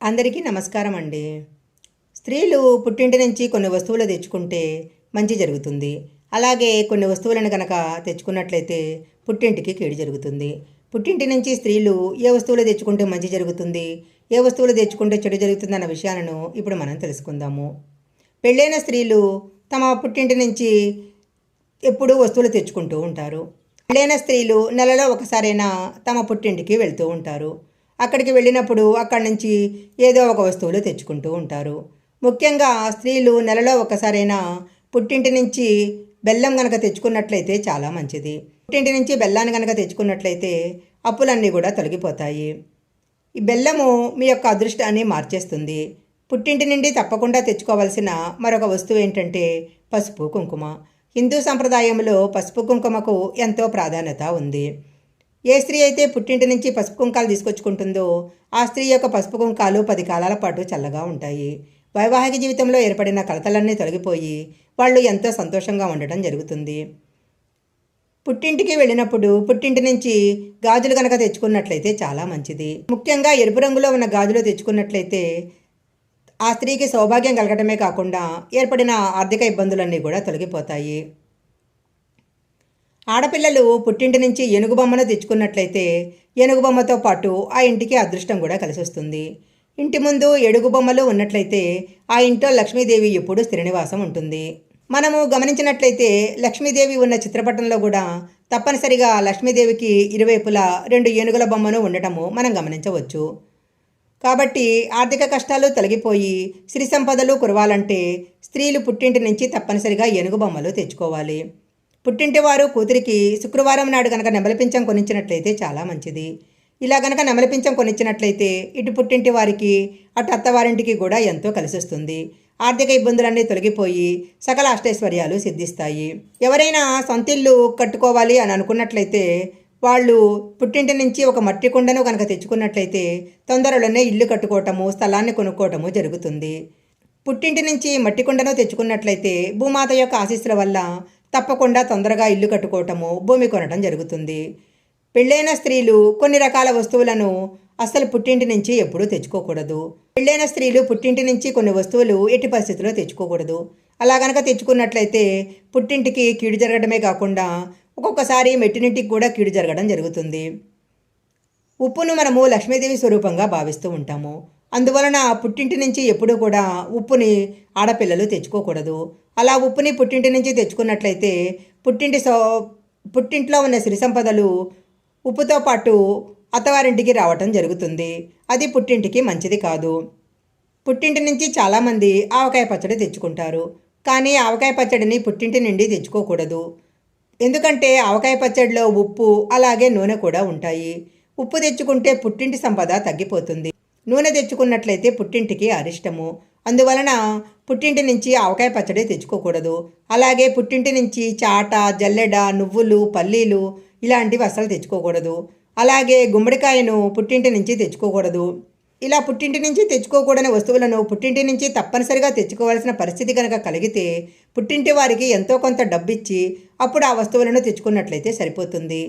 అందరికీ నమస్కారం అండి. స్త్రీలు పుట్టింటి నుంచి కొన్ని వస్తువులు తెచ్చుకుంటే మంచి జరుగుతుంది. అలాగే కొన్ని వస్తువులను కనుక తెచ్చుకున్నట్లయితే పుట్టింటికి కీడు జరుగుతుంది. పుట్టింటి నుంచి స్త్రీలు ఏ వస్తువులు తెచ్చుకుంటే మంచి జరుగుతుంది? ఏ వస్తువులు తెచ్చుకుంటే చెడు జరుగుతుంది అన్న విషయాలను ఇప్పుడు మనం తెలుసుకుందాము. పెళ్ళైన స్త్రీలు తమ పుట్టింటి నుంచి ఎప్పుడూ వస్తువులు తెచ్చుకుంటూ ఉంటారు. పెళ్ళైన స్త్రీలు నెలలో ఒకసారైనా తమ పుట్టింటికి వెళ్తూ ఉంటారు. అక్కడికి వెళ్ళినప్పుడు అక్కడి నుంచి ఏదో ఒక వస్తువులు తెచ్చుకుంటూ ఉంటారు. ముఖ్యంగా స్త్రీలు నెలలో ఒకసారైనా పుట్టింటి నుంచి బెల్లం కనుక తెచ్చుకున్నట్లయితే చాలా మంచిది. పుట్టింటి నుంచి బెల్లాన్ని కనుక తెచ్చుకున్నట్లయితే అప్పులన్నీ కూడా తొలగిపోతాయి. ఈ బెల్లము మీ యొక్క అదృష్టాన్ని మార్చేస్తుంది. పుట్టింటి నుండి తప్పకుండా తెచ్చుకోవాల్సిన మరొక వస్తువు ఏంటంటే పసుపు కుంకుమ. హిందూ సంప్రదాయంలో పసుపు కుంకుమకు ఎంతో ప్రాధాన్యత ఉంది. ఏ స్త్రీ అయితే పుట్టింటి నుంచి పసుపు కుంకాలు తీసుకొచ్చుకుంటుందో ఆ స్త్రీ యొక్క పసుపు కుంకాలు పది కాలాల పాటు చల్లగా ఉంటాయి. వైవాహిక జీవితంలో ఏర్పడిన కలతలన్నీ తొలగిపోయి వాళ్ళు ఎంతో సంతోషంగా ఉండటం జరుగుతుంది. పుట్టింటికి వెళ్ళినప్పుడు పుట్టింటి నుంచి గాజులు కనుక తెచ్చుకున్నట్లయితే చాలా మంచిది. ముఖ్యంగా ఎరుపు రంగులో ఉన్న గాజులు తెచ్చుకున్నట్లయితే ఆ స్త్రీకి సౌభాగ్యం కలగటమే కాకుండా ఏర్పడిన ఆర్థిక ఇబ్బందులన్నీ కూడా తొలగిపోతాయి. ఆడపిల్లలు పుట్టింటి నుంచి ఏనుగు బొమ్మను తెచ్చుకున్నట్లయితే ఏనుగు బొమ్మతో పాటు ఆ ఇంటికి అదృష్టం కూడా కలిసి వస్తుంది. ఇంటి ముందు ఏడుగు బొమ్మలు ఉన్నట్లయితే ఆ ఇంట్లో లక్ష్మీదేవి ఎప్పుడూ స్థిరనివాసం ఉంటుంది. మనము గమనించినట్లయితే లక్ష్మీదేవి ఉన్న చిత్రపటంలో కూడా తప్పనిసరిగా లక్ష్మీదేవికి ఇరువైపులా రెండు ఏనుగుల బొమ్మను ఉండటము మనం గమనించవచ్చు. కాబట్టి ఆర్థిక కష్టాలు తొలగిపోయి సిరి సంపదలు కురవాలంటే స్త్రీలు పుట్టింటి నుంచి తప్పనిసరిగా ఏనుగు బొమ్మలు తెచ్చుకోవాలి. పుట్టింటి వారు కూతురికి శుక్రవారం నాడు కనుక నెమలిపించం కొనిచ్చినట్లయితే చాలా మంచిది. ఇలా గనక నెమలిపించం కొనిచ్చినట్లయితే ఇటు పుట్టింటి వారికి అటు అత్తవారింటికి కూడా ఎంతో కలిసొస్తుంది. ఆర్థిక ఇబ్బందులన్నీ తొలగిపోయి సకల అష్టైశ్వర్యాలు సిద్ధిస్తాయి. ఎవరైనా సొంతిల్లు కట్టుకోవాలి అని అనుకున్నట్లయితే వాళ్ళు పుట్టింటి నుంచి ఒక మట్టి కుండను కనుక తెచ్చుకున్నట్లయితే తొందరలోనే ఇల్లు కట్టుకోవటము స్థలాన్ని కొనుక్కోవటము జరుగుతుంది. పుట్టింటి నుంచి మట్టి కుండను తెచ్చుకున్నట్లయితే భూమాత యొక్క ఆశీస్సుల వల్ల తప్పకుండా తొందరగా ఇల్లు కట్టుకోవటము భూమి కొనటం జరుగుతుంది. పెళ్ళైన స్త్రీలు కొన్ని రకాల వస్తువులను అస్సలు పుట్టింటి నుంచి ఎప్పుడూ తెచ్చుకోకూడదు. పెళ్ళైన స్త్రీలు పుట్టింటి నుంచి కొన్ని వస్తువులు ఎట్టి పరిస్థితుల్లో తెచ్చుకోకూడదు. అలా గనక తెచ్చుకున్నట్లయితే పుట్టింటికి కీడు జరగడమే కాకుండా ఒక్కొక్కసారి మెట్టినింటికి కూడా కీడు జరగడం జరుగుతుంది. ఉప్పును మనము లక్ష్మీదేవి స్వరూపంగా భావిస్తూ ఉంటాము. అందువలన పుట్టింటి నుంచి ఎప్పుడూ కూడా ఉప్పుని ఆడపిల్లలు తెచ్చుకోకూడదు. అలా ఉప్పుని పుట్టింటి నుంచి తెచ్చుకున్నట్లయితే పుట్టింటి సో పుట్టింట్లో ఉన్న సిరి సంపదలు ఉప్పుతో పాటు అత్తవారింటికి రావటం జరుగుతుంది. అది పుట్టింటికి మంచిది కాదు. పుట్టింటి నుంచి చాలామంది ఆవకాయ పచ్చడి తెచ్చుకుంటారు. కానీ ఆవకాయ పచ్చడిని పుట్టింటి నుండి తెచ్చుకోకూడదు. ఎందుకంటే ఆవకాయ పచ్చడిలో ఉప్పు అలాగే నూనె కూడా ఉంటాయి. ఉప్పు తెచ్చుకుంటే పుట్టింటి సంపద తగ్గిపోతుంది. నూనె తెచ్చుకున్నట్లయితే పుట్టింటికి అరిష్టము. అందువలన పుట్టింటి నుంచి ఆవకాయ పచ్చడి తెచ్చుకోకూడదు. అలాగే పుట్టింటి నుంచి చాట జల్లెడ నువ్వులు పల్లీలు ఇలాంటివి అస్సలు తెచ్చుకోకూడదు. అలాగే గుమ్మడికాయను పుట్టింటి నుంచి తెచ్చుకోకూడదు. ఇలా పుట్టింటి నుంచి తెచ్చుకోకూడని వస్తువులను పుట్టింటి నుంచి తప్పనిసరిగా తెచ్చుకోవాల్సిన పరిస్థితి కనుక కలిగితే పుట్టింటి వారికి ఎంతో కొంత డబ్బిచ్చి అప్పుడు ఆ వస్తువులను తెచ్చుకున్నట్లయితే సరిపోతుంది.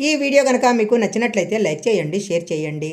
ఈ వీడియో కనుక మీకు నచ్చినట్లయితే లైక్ చేయండి షేర్ చేయండి.